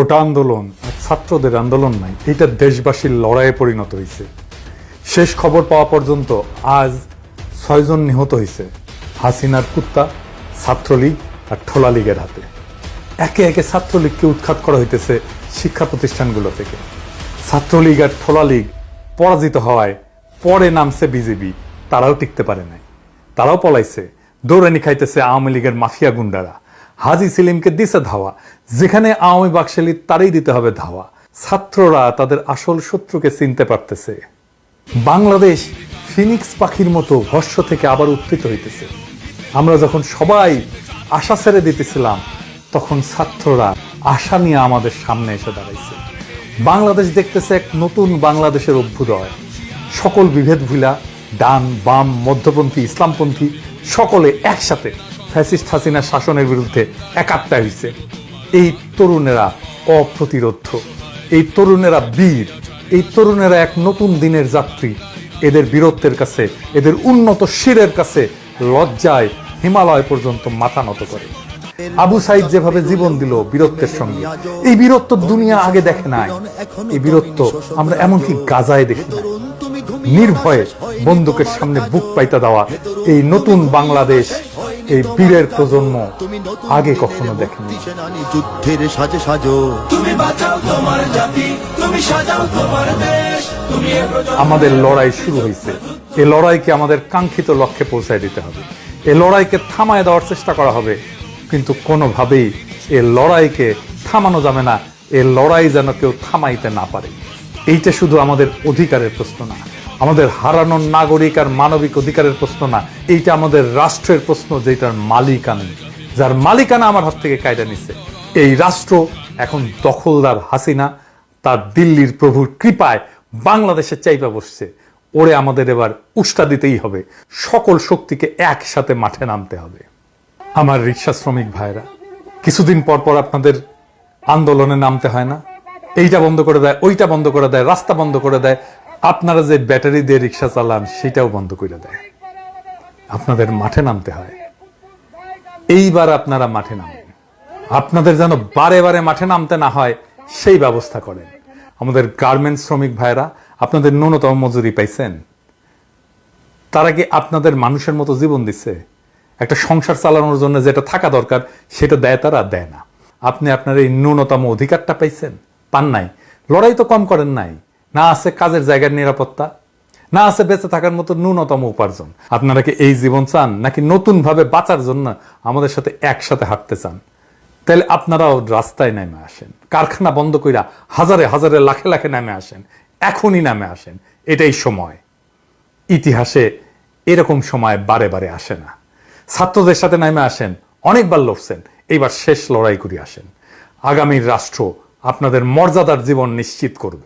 কোটা আন্দোলন ছাত্রদের আন্দোলন নাই এটা দেশবাসীর লড়াইয়ে পরিণত হয়েছে শেষ খবর পাওয়া পর্যন্ত আজ ছয়জন নিহত হয়েছে হাসিনার কুত্তা, ছাত্রলীগ আর ঠোলা লীগের হাতে। একে একে ছাত্রলীগকে উৎখাত করা হইতেছে শিক্ষা প্রতিষ্ঠানগুলো থেকে। ছাত্রলীগ আর ঠোলা লীগ পরাজিত হওয়ায় পরে নামছে বিজেপি, তারাও টিকতে পারে নাই। তারাও পলাইছে, দৌড়ানি খাইতেছে আওয়ামী লীগের মাফিয়া গুন্ডারা। হাজি সেলিমকে দিছে ধাওয়া, যেখানে আওয়ামী বাকশালী তারই দিতে হবে ধাওয়া। ছাত্ররা তাদের আসল শত্রুকে চিনতে পারতেছে। বাংলাদেশ ফিনিক্স পাখির মতো ভস্য থেকে আবার উত্থিত হইতেছে। আমরা যখন সবাই আশা ছেড়ে দিতেছিলাম, তখন ছাত্ররা আশা নিয়ে আমাদের সামনে এসে দাঁড়াইছে। বাংলাদেশ দেখতেছে এক নতুন বাংলাদেশের অভ্যুদয়। সকল বিভেদ ভুলা, ডান, বাম, মধ্যপন্থী, ইসলামপন্থী, সকলে একসাথে ফ্যাসিস্ট হাসিনা শাসনের বিরুদ্ধে একাত্তা হয়েছে এই তরুণেরা অপ্রতিরোধ এই তরুণেরা বীর। এই তরুণেরা এক নতুন দিনের যাত্রী। এদের বীরত্বের কাছে, এদের উন্নত শিরের কাছে লজ্জায় হিমালয় পর্যন্ত মাথা নত করে। আবু সাইদ যেভাবে জীবন দিল বীরত্বের সঙ্গে, এই বীরত্ব দুনিয়া আগে দেখে নাই। এই বীরত্ব আমরা এমনকি গাজায় দেখি নাই। নির্ভয়ে বন্দুকের সামনে বুক পাইতা দেওয়া এই নতুন বাংলাদেশ এই বীরের প্রজন্ম আগে কখনো দেখেনি। যুদ্ধের সাজে সাজো তুমি বাঁচাও তোমার জাতি তুমি সাজাও তোমার দেশ। তুমি আমাদের লড়াই শুরু হয়েছে। এই লড়াইকে আমাদের কাঙ্ক্ষিত লক্ষ্যে পৌঁছায় দিতে হবে। এই লড়াইকে থামায় দেওয়ার চেষ্টা করা হবে। কিন্তু কোনোভাবেই এই লড়াইকে থামানো যাবে না। এই লড়াই যেন কেউ থামাইতে না পারে। এইটা শুধু আমাদের অধিকারের প্রশ্ন না। আমাদের হারানোর নাগরিক আর মানবিক অধিকারের প্রশ্ন না, এইটা আমাদের রাষ্ট্রের প্রশ্ন যেটার মালিকানা যার মালিকানা আমার হাত থেকে কায়দা নিচ্ছে এই রাষ্ট্র এখন দখলদার হাসিনা, তার দিল্লির প্রভুর কৃপায় বাংলাদেশে চাইপা বসছে। ওরে আমাদের এবার উষ্টা দিতেই হবে। সকল শক্তিকে একসাথে মাঠে নামতে হবে। আমার রিক্সা শ্রমিক ভাইরা কিছুদিন পর পর আপনাদের আন্দোলনে নামতে হয় না? এইটা বন্ধ করে দেয়, ওইটা বন্ধ করে দেয়, রাস্তা বন্ধ করে দেয়। আপনারা যে ব্যাটারি দিয়ে রিক্সা চালান, সেটাও বন্ধ করে দেয়। আপনাদের মাঠে নামতে হয়। এইবার আপনারা মাঠে নামেন। আপনাদের যেন বারে বারে মাঠে নামতে না হয়, সেই ব্যবস্থা করেন। আমাদের গার্মেন্টস শ্রমিক ভাইরা আপনাদের ন্যূনতম মজুরি পাইছেন? তারা কি আপনাদের মানুষের মতো জীবন দিচ্ছে? একটা সংসার চালানোর জন্য যেটা থাকা দরকার, সেটা দেয় তারা? দেয় না। আপনি আপনার এই ন্যূনতম অধিকারটা পাইছেন? পান নাই। লড়াই তো কম করেন নাই। না আছে কাজের জায়গার নিরাপত্তা, না আছে বেঁচে থাকার মতো ন্যূনতম উপার্জন। আপনারা কি এই জীবন চান, নাকি নতুন ভাবে বাঁচার জন্য আমাদের সাথে একসাথে হাঁটতে চান? তাহলে আপনারাও রাস্তায় নেমে আসেন, কারখানা বন্ধ কইরা হাজারে হাজারে লাখে লাখে নেমে আসেন, এখনই নামে আসেন। এটাই সময়। ইতিহাসে এরকম সময় বারে বারে আসে না। ছাত্রদের সাথে নেমে আসেন, অনেকবার লড়ছেন, এইবার শেষ লড়াই করে আসেন। আগামীর রাষ্ট্র আপনাদের মর্যাদার জীবন নিশ্চিত করবে।